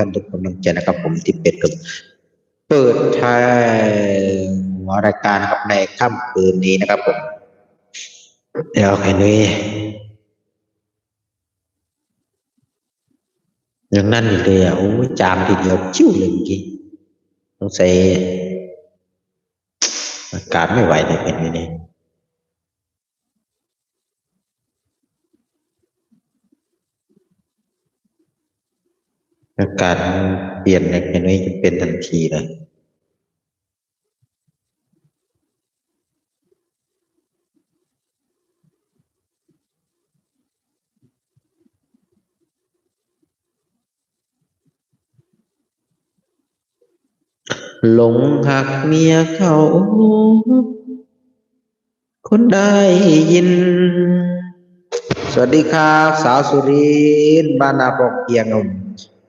ท่านทุกกำลังใจนะครับ ผมที่เป็นกับเปิดท้ายหัวรายการครับในค่ำคืนนี้นะครับผมเดี๋ยวใครนุ้ยอย่างนั้นอีกเลยอะโอ้จามทีเดียวชิ้วเลยเมื่อกี้ต้องใส่อากาศไม่ไหวเลยเป็นไงเนี่ อากาศมันเปลี่ยนในแค่นี้จะเป็นทันทีเลยหลงหักเมียเขา คนได้ยิน สวัสดีครับ สาวสุรินบ้านนาปอกเกียงหนุ่ม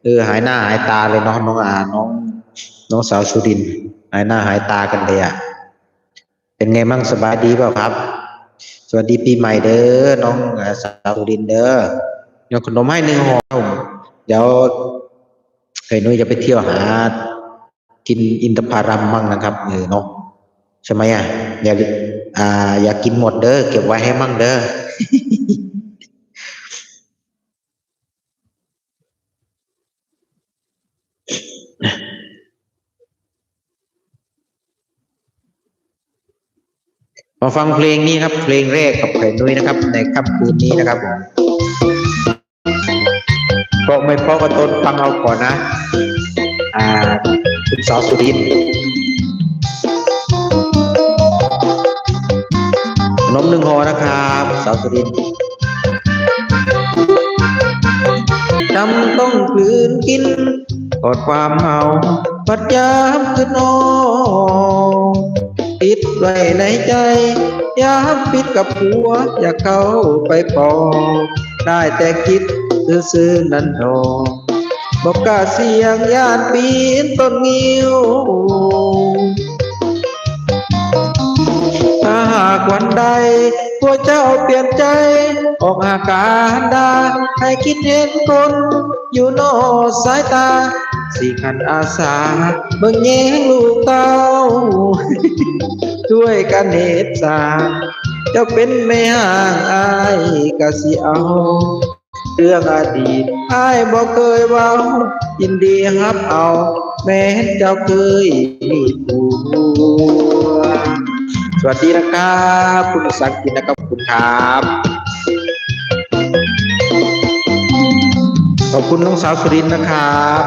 เออหายหน้าหายตาเลยน้องน้องอาน้อง น้องสาวสุริน หายหน้าหายตากันเลยอะ เป็นไงมั่งสบายดีเปล่าครับ สวัสดีปีใหม่เด้อน้องสาวสุรินเด้อเดี๋ยวขนมให้หนึ่งห่อเดี๋ยวเคยนุ้ยจะไปเที่ยวหา กินอินทผลัมมั่งนะครับเออเนาะใช่ไหมอะอย่าอ่า อย่ากินหมดเด้อเก็บไว้ให้มั่งเด้อ มาฟังเพลงนี้ครับ เพลงแรกกับไข่นุ้ยนะครับ ในค่ำคืนนี้นะครับผมเพราะไม่เพราะก็ต้นฟังเอาก่อนนะ อ่าคุณสาวสุรินนมหนึ่งหอนะครับสาวสุรินจำต้องคืนกินกอดความเมาปัดยามคืนนอน ไว้ในใจยามปิดกับหัว อย่าเข้าไปปองได้แต่คิดซื่อๆนั่นดอกบอกกาเสียงยานปีนต้นงิ้วถ้าหากวันใดพวเจ้าเปลี่ยนใจ ออกอาการดาให้คิดเห็นคน อยู่นอสายตา สี่ขันอาสาเบิ่งแย้งลูกเต้าด้วยกันเหตุสาเจ้าเป็นแม่ห่างอายกะสิเอา เรื่องอดีตอายบอกเคยเว้ายินดีรับเอา แม้เจ้าเคยมีผัวสวัสดีนะครับ คุณสังกินนะครับคุณครับ ขอบคุณน้องสาวสุรินนะครับ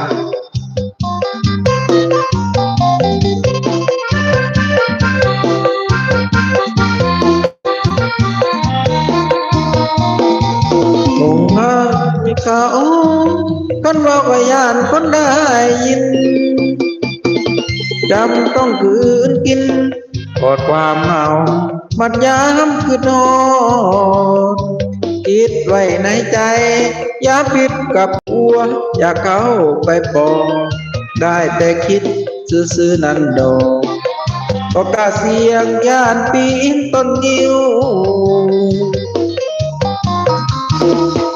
คงหาเขากันว่าว่าย่านคนได้ยินจำต้องคืนกินกอดความเมาบัดยามคืนนอน คิดไว้ในใจ อย่าผิดกับผัว อยากเข้าไปปอง ได้แต่คิดซื่อๆนั่นดอกก็กาเสียงย่านปีนต้นงิ้ว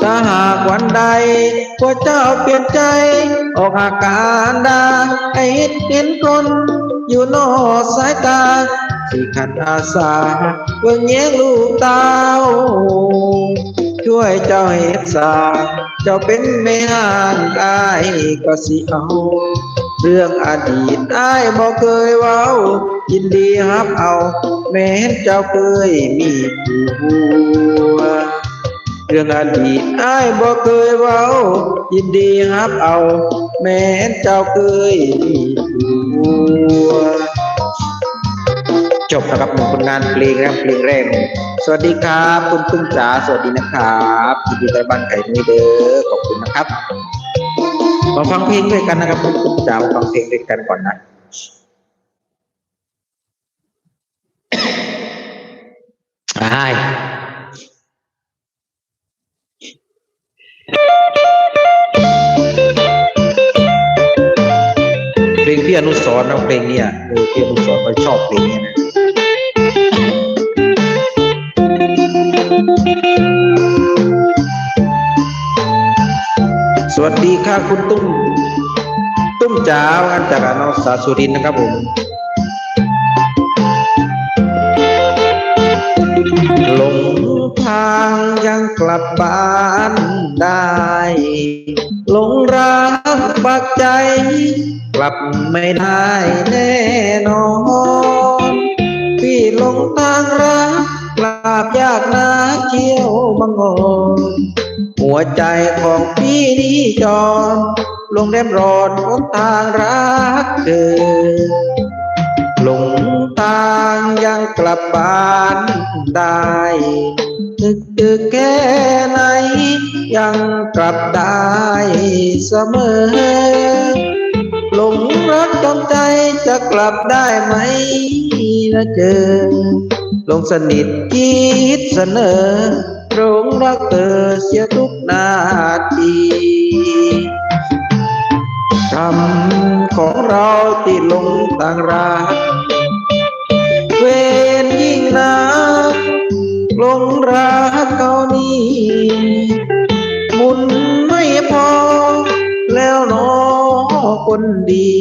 ถ้าหากวันใดพวกเจ้าเปลี่ยนใจ ออกอาการดาให้เห็นเห็นคนอยู่นอกสายตา ที่ขัดอาสาเบิ่งแย้งลูกเต้า ช่วยเจ้าเหตุสาเจ้าเป็นแม่ห่างกายก็สิเอาเรื่องอดีตอ้ายบอกเคยเว้า ยินดีรับเอา แม้เจ้าเคยมีผัวเรื่องอดีตอ้ายบ่เคยเว้า ยินดีรับเอา แม้นเจ้าเคยมีผัว จบนะครับหนึ่งผลงานเพลงนะครับเพลงแรกสวัสดีครับ คุณพึ่งจ๋าสวัสดีนะครับยินดีต้อนรับบ้านไก่นุ้ยเด้อขอบคุณนะครับมาฟังเพลงด้วยกันนะครับ คุณพึ่งจ๋ามาฟังเพลงด้วยกันก่อนนะใช่เพลงพี่อนุสรณ์นะเพลงเนี้ยเออพี่อนุสรณ์เขาชอบเพลงเนี้ยนะ สวัสดีค่ะคุณตุ้ม ตุ้มจ๋ากันจากน้องสาสุรินนะครับผมหลงทางยังกลับบ้านได้หลงรักปักใจ กลับไม่ได้แน่นอน พี่หลงทางรัก กลับยากนะเที่ยวมังงอนหัวใจของพี่นี่จอนลงแรมรอดหนทางรักเธอหลงทางยังกลับบ้านได้นึกถึงแค่ไหน ยังกลับได้เสมอ หลงรักจนใจจะกลับได้ไหมนะเจอ ลงสนิทคิดเสนอหลงรักเธอเสียทุกนาทีกรรมของเราที่ลงต่างรักเวรยิ่งนักลงรักเขานี่หมุนไม่พอ แล้วนอคนดี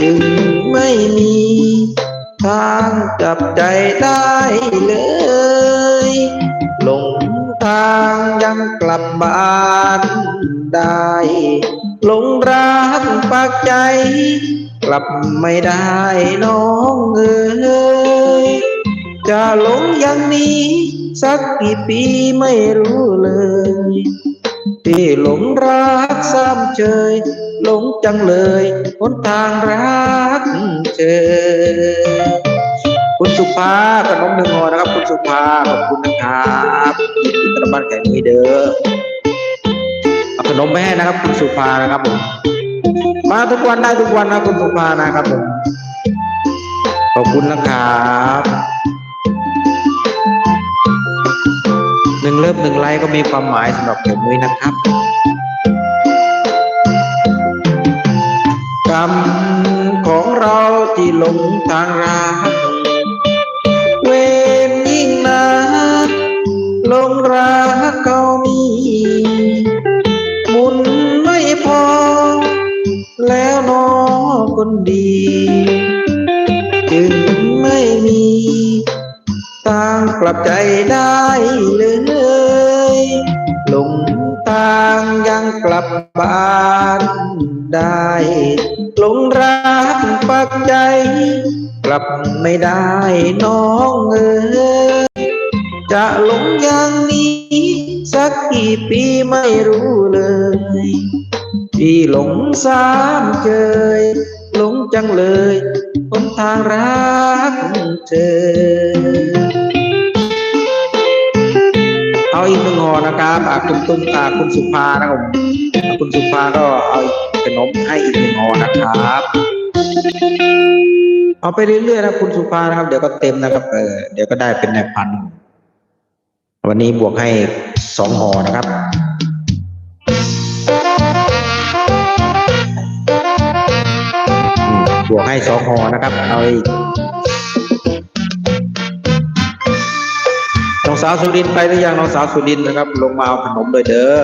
จึงไม่มี ทางจับใจได้เลย หลงทางยังกลับบ้านได้หลงรักปากใจ กลับไม่ได้น้องเอ๋ยจะหลงอย่างนี้ สักกี่ปีไม่รู้เลย ที่หลงรักซ้ำเชย หลงจังเลยหนทางรักเจอคุณสุภาขนมหนึ่งห่อนะครับ คุณสุภาขอบคุณนะครับยินดีต้อรับบ้านแข่งนี้เด้อเอาขนมไปให้นะครับ คุณสุภานะครับผมมาทุกวันได้ทุกวันนะคุณสุภานะครับผมขอบคุณนะครับหนึ่งเลิฟหนึ่งไลค์ก็มีความหมายสำหรับผมด้วยนะครับ รรมของเราที่หลงทางรักเวรยิ่งนักหลงรักเขามีมุนไม่พอ แล้วน้อคนดี จึงไม่มีทางกลับใจได้เลยหลงทางยังกลับบ้านได้ หลงรักปักใจ กลับไม่ได้น้องเอ๋ยจะหลงอย่างนี้ สักกี่ปีไม่รู้เลยพี่หลงสามเคยหลงจังเลยหนทางรักเธอ เอาอีกหนึ่งหอนะครับอะคุณตุ้มอะคุณสุภานะครับผมคุณสุภาก็เอา ขนมให้อีกหนึ่งอนะครับ เอาไปเรื่อยๆนะคุณสุภานะครับ เดี๋ยวก็เต็มนะครับเออเดี๋ยวก็ได้เป็นในพัน วันนี้บวกให้สองหอนะครับบวกให้สองหอนะครับ เอาอีกน้องสาวสุรินไปหรือยังน้องสาวสุรินนะครับ ลงมาเอาขนมเลยเด้อ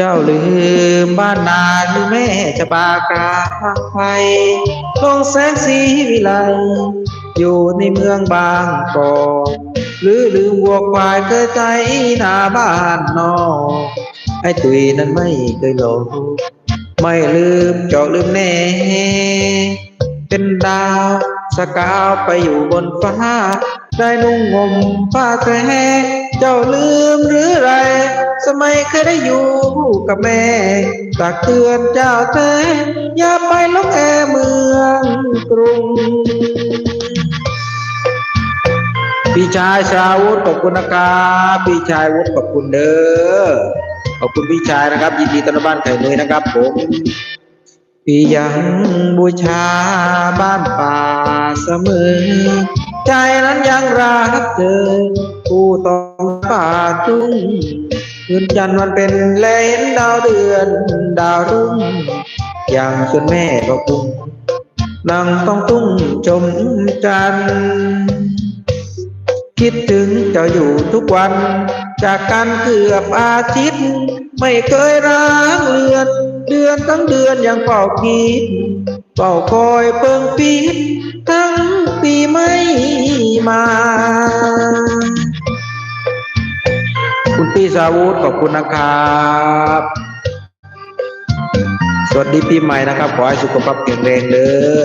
จ้าลืมบ้านนาหรือแม่จะปากลางไฟลงแสงสีวิไล อยู่ในเมืองบางกอกหรือลืมวัวควายเคยใจหน้าบ้านนอกไอ้ตุยนั้นไม่เคยหลงไม่ลืมเจาะลืมแน่ เป็นดาวสกาวไปอยู่บนฟ้า ได้นุ่งห่มผ้าแท้ เจ้าลืมหรือไร สมัยเคยได้อยู่กับแม่ตักเตือนเจ้าแต่อย่าไปลกแอเมืองกรุงพี่ชายชาวุฒิขอบคุณนะครับพี่ชายวุฒิขอบคุณเด้อขอบคุณพี่ชายนะครับ ยินดีต้อนรับบ้านไข่เลยนะครับ ผมพี่ยังบูชาบ้านป่าเสมอ ใจนั้นยังรักเธอ ผู้ต้องป่าทุ่งคืนจันทร์วันเป็นแลเห็นดาวเดือนดาวรุ่งอย่างชวนแม่ก็คุ้งนั่งต้องตุ้งชมจันทร์คิดถึงเจ้าอยู่ทุกวัน จากกันเกือบอาทิตย์ ไม่เคยร้างเรือน เดือนทั้งเดือนยังเฝ้าคิดเฝ้าคอยเปิงปิดทั้งปีไม่มา คุณพี่สาวุธขอบคุณนะครับ สวัสดีปีใหม่นะครับ ขอให้สุขภาพแข็งแรงเด้อ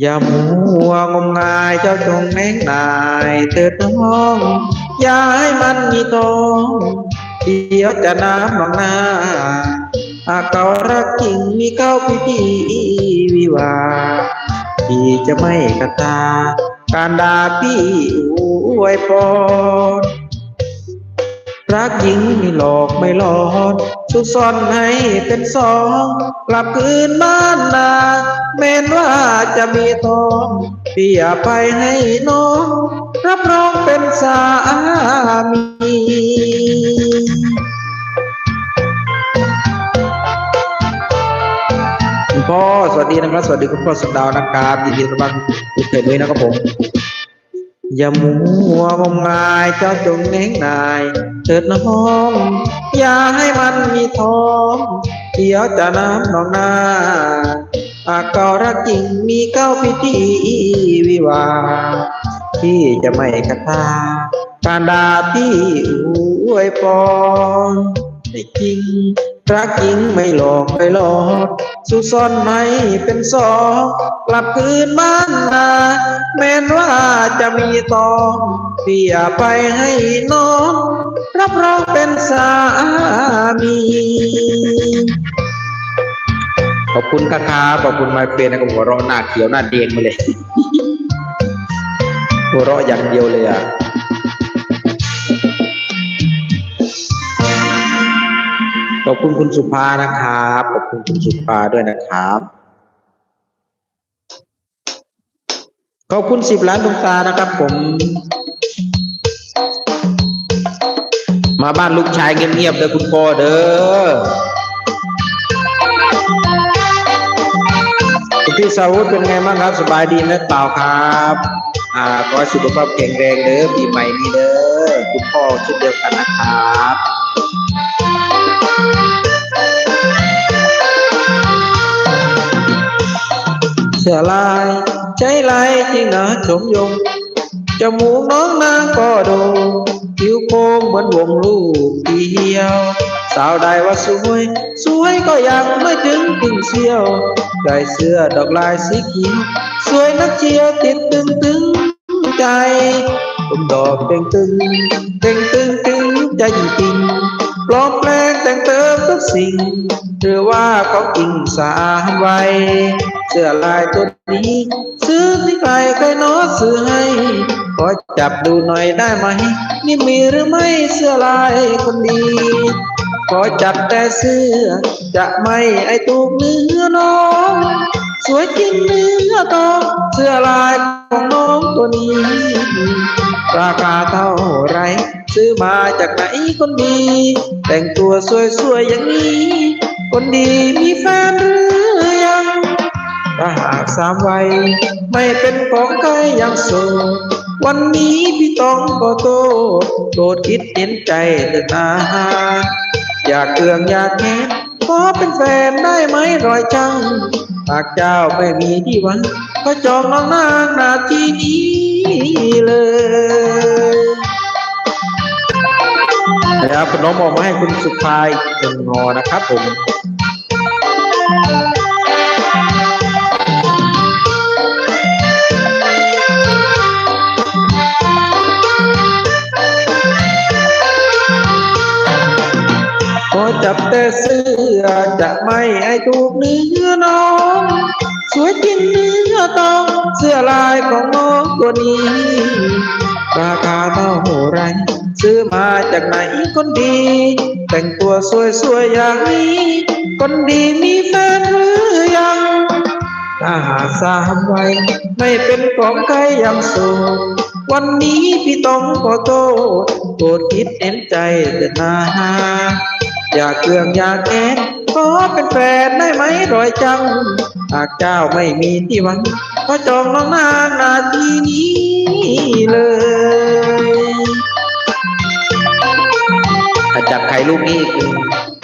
อย่ามัวงมงายเจ้าจงแน่งนายเถิดน้องอย่าให้มันมีทองเดี๋ยวจะน้ำหนองนาหากเการักจริงมีเข้าพิธีวิวาพี่จะไม่กระตา การด่าพี่อวยพร รักหญิงไม่หลอกไม่หลอนสุกซ่อนให้เป็นสองกลับคืนบ้านนาแม้นว่าจะมีทองพี่อภัยให้น้อง รับรองเป็นสามีคุณพ่อสวัสดีนะครับ สวัสดีคุณพ่อสุดดาวนะครับยินดีต้อนรับคุณเขยด้วยนะครับผม อย่ามัวงมงายเจ้าจงเน่งนายเถิดน้อง อย่าให้มันมีทองเดี๋ยวจะน้ำหนองนาหากก่ารักจริงมีเก้าพิธีวิวา ที่จะไม่กระทาการดาพี่อวยปอน ไม่จริงรักจริงไม่หลอกไม่หลอกสุซ่อนไม่เป็นสองกลับคืนบ้านนาแม้นว่าจะมีตองพี่อภัยให้น้อง รับรองเป็นสามี ขอบคุณครับขอบคุณไมเฟรนนะครับหัวเราะหน้าเขียวหน้าเดงมาเลย หัวเราะอย่างเดียวเลยอะ ขอบคุณคุณสุภานะครับ ขอบคุณคุณสุภาด้วยนะครับ ขอบคุณสิบล้านดวงตานะครับ ผม มาบ้านลูกชายเงียบๆเด้อคุณพ่อเด้อคุณพี่สาวุธเป็นไงบ้างครับ สบายดีนะเปล่าครับ อ่าขอสุขภาพแข็งแรงเด้อปีใหม่นี้เด้อคุณพ่อเช่นเดียวกันนะครับ ใจลายจริงนะชมยงจมูกน้องนางก็โดงผิวโค้งเหมือนวงลูกเดียวสาวใดว่า ลองตึงเต่งตึงตึงใจจริงๆปลอมแปลงแต่งเติมทุกสิ่งหรือว่าเขากิ่งสามไว้เสื้อลายตัวนี้ ซื้อที่ใครใครน้อซื้อให้ขอจับดูหน่อยได้ไหม นี่มีหรือไม่เสื้อลายคนดี ขอจับแต่เสื้อ จะไม่ไอตูกเนื้อน้อง สวยจริงเนื้อทองเสื้อลายของน้องตัวนี้ ราคาเท่าไร ซื้อมาจากไหนคนดี แต่งตัวสวยๆอย่างนี้ คนดีมีแฟนหรือยัง ถ้าหากสามวัยไม่เป็นของใครยังโสดวันนี้พี่ต้องขอโทษโปรดคิดเห็นใจเถิดนาอยากเกลืองอยากแค้น ขอเป็นแฟนได้ไหมรอยจัง ปากเจ้าไม่มีที่หวังก็จองน้องนางนาทีนี้เลยนะครับขนมออกมาให้คุณสุภาอีกหนึ่งงอนะครับผม ถูกเนื้อน้อง สวยจริงเนื้อต้องเสื้อลายของน้องตัวนี้ ราคาเท่าไหรซื้อมาจากไหนคนดี แต่งตัวสวยๆอย่างนี้ คนดีมีแฟนหรือยัง ถ้าหาสามไว้ไม่เป็นของใครยังโสดวันนี้พี่ต้องขอโทษโปรดคิดเห็นใจเถิดนาอย่าเกลืองอย่าแค้น ขอเป็นแฟนได้ไหมรอยจัง หากเจ้าไม่มีที่หวังก็จองน้องนางนาทีนี้เลยอะจับไข่ลูกนี้อีกหนึ่ง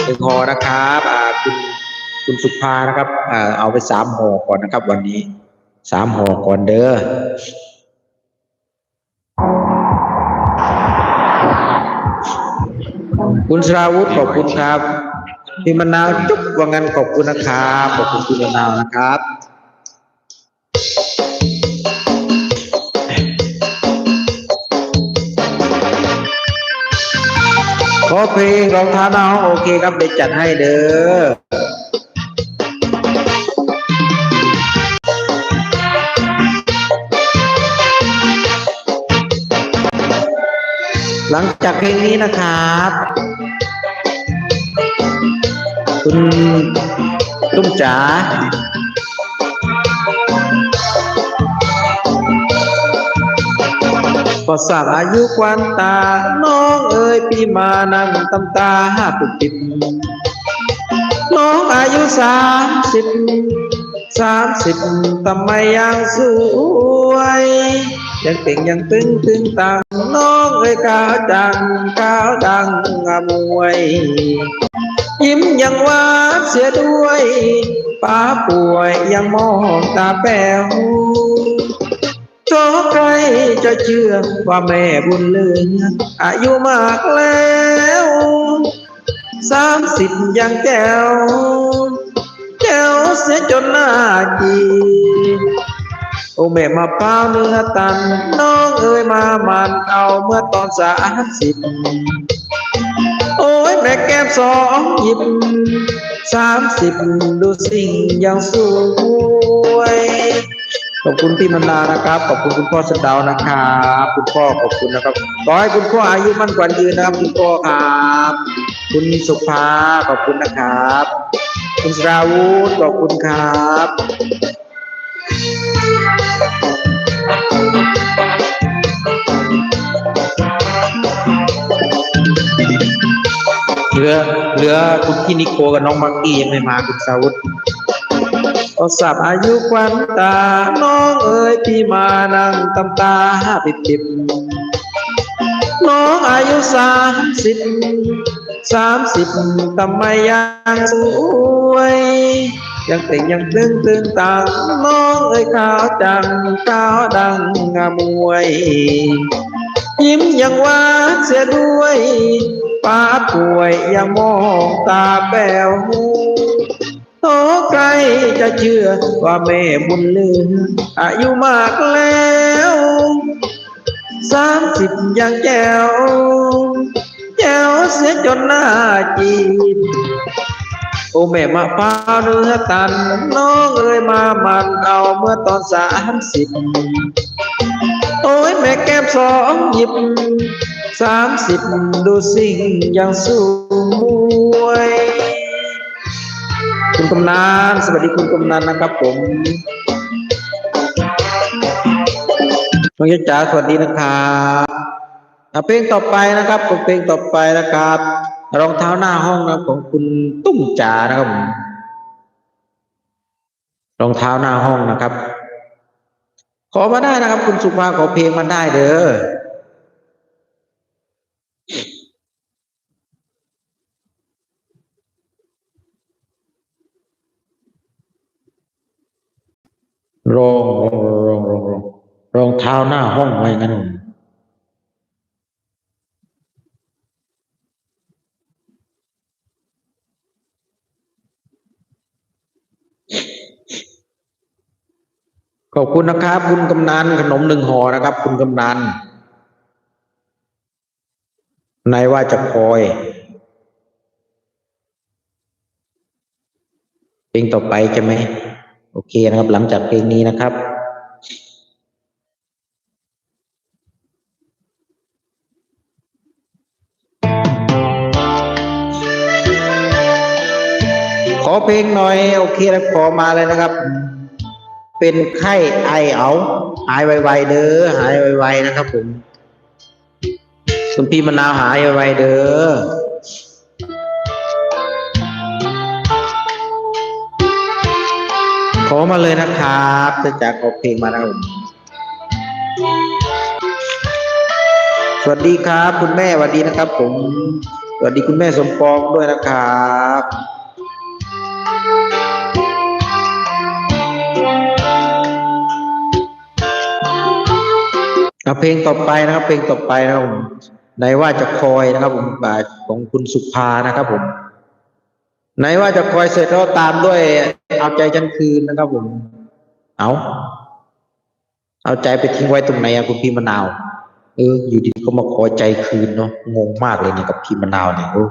หนึ่งห่อนะครับอ่าคุณคุณสุภานะครับอ่าเอาไปสามห่อก่อนนะครับ วันนี้สามห่อก่อนเด้อคุณสราวุธขอบคุณครับ พี่มะนาวจุ๊บว่างั้นขอบคุณนะครับขอบคุณคุณมะนาวนะครับขอเพลงรองเท้าน้องโอเคครับเดี๋ยวจัดให้เด้อหลังจากเพลงนี้นะครับ คุณตุ้มจ๋าก็ทราบอายุควันตา น้องเอ๋ยพี่มานั่งตำตาห้าปุบปิด น้องอายุสามสิบสามสิบทำไมยังสวย ยังเต่งยังตึงตึงตังน้องเอ้ยกาวดังกาวดังงามวย ยิ้มยังวานเสียด้วยป้าป่วยยังมองตาแป๋วโทใครจะเชื่อว่าแม่บุญเลืออายุมากแล้วสามสิบยังแก้วแก้วเสียจนหน้าจี โอ้แม่มาเป้าเนื้อตัน น้องเอ้ยมามันเอาเมื่อตอนสามสิบโอ้ยแม่แก้มสองหยิบสามสิบดูสิ่งยังสวยขอบคุณพี่มนานะครับ ขอบคุณคุณพ่อสดานะครับคุณพ่อขอบคุณนะครับขอให้คุณพ่ออายุมั่นขวัญยืนนะครับ คุณพ่อครับคุณสุภาขอบคุณนะครับ คุณสราวุธขอบคุณครับ เหลือเหลือคุณพี่นิโคกับน้องมักกี้ยังไม่มาคุณสาวุธก็สับอายุควันตา น้องเอ๋ยพี่มานั่งตำตาห้าปิบปิบน้องอายุสามสิบสามสิบทำไมยังสวย ยังเต่งยังตึงตึงตังน้องเอ๋ยขาวจังขาวดังงามวย ยิ้มยังวานเสียด้วยป้าป่วยยังมองตาแป๋วโตใครจะเชื่อว่าแม่บุญเลืออายุมากแล้วสามสิบยังแจ๋วแจ๋วเสียจนหน้าจีน โอ้แม่มาป้าเนื้อตัน น้องเอ้ยมามันเอาเมื่อตอนสามสิบโอ้ยแม่แก้มสองหยิบสามสิบดูสิ่งยังสวยคุณกำนันสวัสดีคุณกำนันนะครับผมน้องยะจ๋าสวัสดีนะครับเพลงต่อไปนะครับผมเพลงต่อไปนะครับ รองเท้าหน้าห้องนะครับของคุณตุ้มจ๋านะครับรองเท้าหน้าห้องนะครับ ขอมาได้นะครับ คุณสุภาขอเพลงมาได้เด้อรองรองรองรองรองเท้าหน้าห้องไว้งั้น ขอบคุณนะครับ คุณกำนันขนมหนึ่งห่อนะครับ คุณกำนันนายว่าจะคอยเพลงต่อไปใช่ไหมโอเคนะครับ หลังจากเพลงนี้นะครับขอเพลงหน่อย โอเคแล้วขอมาเลยนะครับ เป็นไข้ไอเอาหายไวๆเด้อหายไวๆนะครับผมคุณพี่มะนาวหายไวๆเด้อขอมาเลยนะครับจะจากขอเพลงมานะครับผมวัสดีครับ คุณแม่สวัสดีนะครับ ผมสวัสดีคุณแม่สมปองด้วยนะครับ เอาเพลงต่อไปนะครับ เพลงต่อไปนะครับผมไหนว่าจะคอยนะครับ ผมบาทของคุณสุภานะครับผมไหนว่าจะคอยเสร็จแล้วตามด้วยเอาใจฉันคืนนะครับ ผม เอาเอาใจไปทิ้งไว้ตรงไหนอะคุณพี่มะนาว เออ อยู่ดีก็มาขอใจคืนเนาะงงมากเลยเนี่ยกับพี่มะนาวเนี่ยโอ้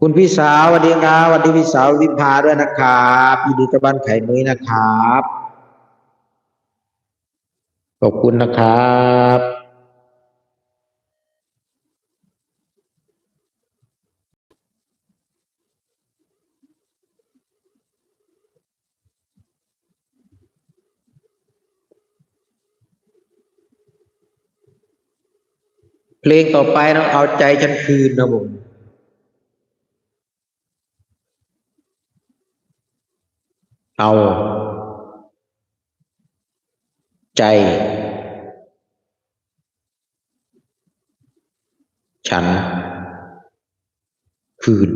คุณพี่สาวสวัสดีครับสวัสดีพี่สาววิภาด้วยนะครับยินดีกับบ้านไข่นุ้ยนะครับ ขอบคุณนะครับเพลงต่อไปนะเอาใจฉันคืนนะผม เอา ใจ ฉัน คืน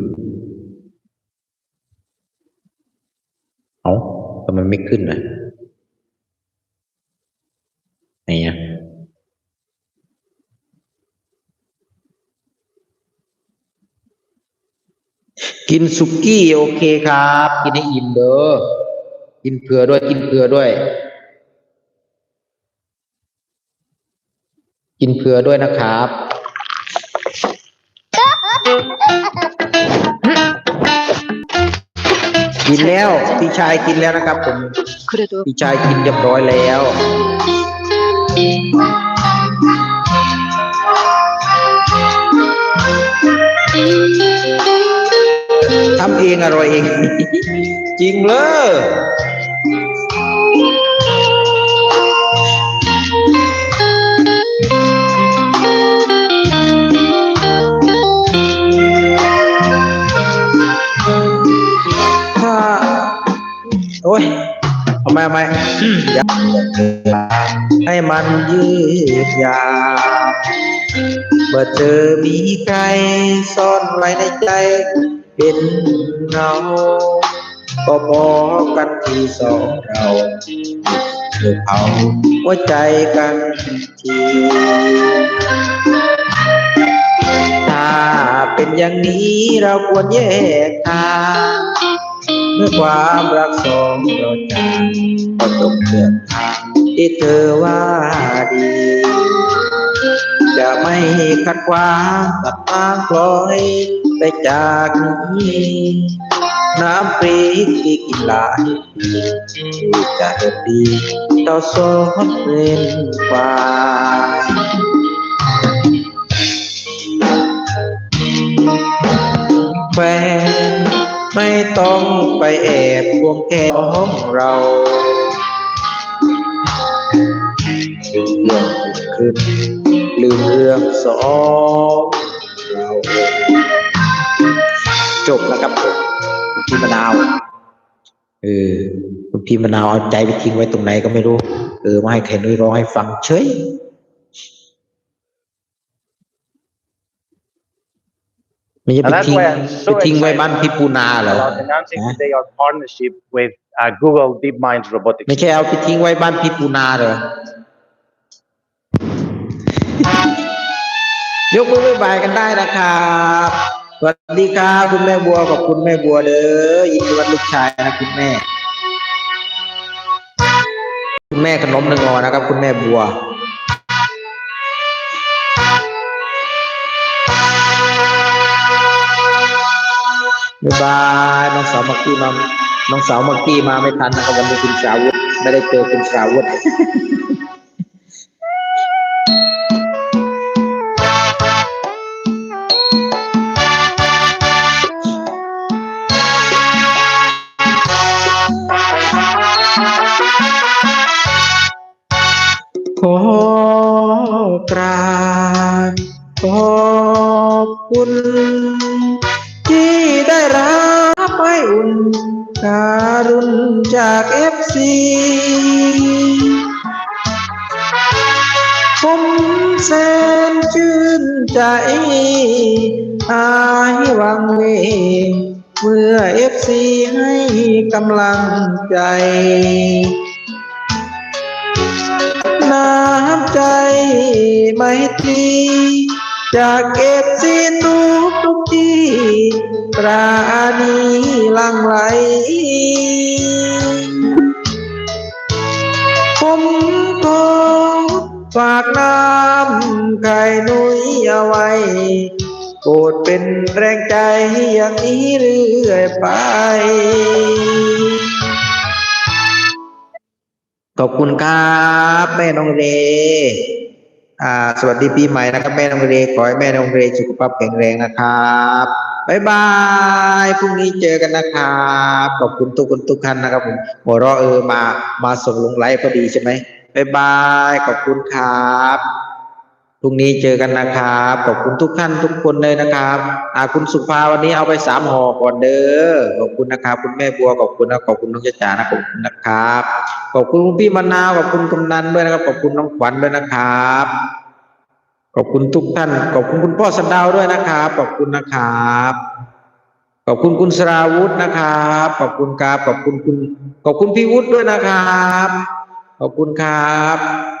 เอาทำไมไม่ขึ้นนะไหนอะกินสุกี้โอเคครับ กินให้อิ่มเด้อ กินเผื่อด้วยกินเผื่อด้วย กินเผื่อด้วยนะครับกินแล้วพี่ชายกินแล้วนะครับผมพี่ชายกินเรียบร้อยแล้วทำเองอร่อยเอง จริงเลย โอ้ยทำไมทำไมอืมอยากให้มันยืดยาวเมื่อเจอมีใครซ่อนไว้ในใจเป็นเงาก็พอกันที่สองเราเธอเอาหัวใจกันทีถ้าเป็นอย่างนี้เราควรแยกทาง เมื่อความรักสองเราจะก็ตกเลือกทางที่เธอว่าดี จะไม่ขัดขวางตัดทางปล่อยไปจากนี้น้ำปรีกที่กินหลายปีที่จะเดินดีต่อสอนเป็นควาย ต้องไปแอบควงแก้ของเราลืมเรื่องขึ้นลืมเรื่องสองเราจบแล้วครับผมคุณพี่มะนาว เออคุณพี่มะนาวเอาใจไปทิ้งไว้ตรงไหนก็ไม่รู้ เออมาให้ใครนุ้ยร้องให้ฟังเฉย ไม่ใช่ไป And that's ทิ้ง why I'm ไป so ทิ้งไว้ excited บ้านพี่ปูนาเหรอ about announcing Huh? today our partnership with uh, Google DeepMind's robotics. ไม่ใช่เอาไปทิ้งไว้บ้านพี่ปูนาเหรอยกมือบ๊ายบายกันได้นะครับสวัสดีครับคุณแม่บัวขอบคุณแม่บัวเด้อยินดีวันลูกชายนะคุณแม่ คุณแม่ขนมหนึ่งออนะครับ คุณแม่บัว บ๊ายบายน้องสาวมักกี้มาน้องสาวมักกี้มาไม่ทันนะครับวันนี้คุณสาวุธไม่ได้เจอคุณสาวุธขอกราบขอบคุณ ที่ได้รับไม่อุ่นการุณจากเอฟซีผมแสนชื่นใจอายหวังเวงเมื่อเอฟซีให้กำลังใจ น้ำใจไม่ที จากเก็บซีทุกทุกที่ปราณีลังไหล ผมขอฝากน้ำไข่นุ้ยเอาไว้ โปรดเป็นแรงใจอย่างนี้เรื่อยไป ขอบคุณครับ แม่น้องเร อ่าสวัสดีปีใหม่นะครับแม่น้องเรขอให้แม่น้องเรสุขภาพแข็งแรงนะครับบายบายพรุ่งนี้เจอกันนะครับขอบคุณทุกคนทุกท่านนะครับผมหัวเราะเออมามาส่งลงไลฟ์พอดีใช่ไหมบายบายขอบคุณครับ พรุ่งนี้เจอกันนะครับขอบคุณทุกท่านทุกคนเลยนะครับอาคุณสุภาวันนี้เอาไปสามห่อก่อนเด้อขอบคุณนะครับ คุณแม่บัวขอบคุณนะขอบคุณน้องจ๋านะขอบคุณนะครับขอบคุณคุณพี่มะนาวขอบคุณกำนันด้วยนะครับขอบคุณน้องขวัญด้วยนะครับขอบคุณทุกท่าน ขอบคุณคุณพ่อสันดาวด้วยนะครับ ขอบคุณนะครับ ขอบคุณคุณสราวุธนะครับ ขอบคุณครับ ขอบคุณคุณ ขอบคุณพี่วุฒิด้วยนะครับ ขอบคุณครับ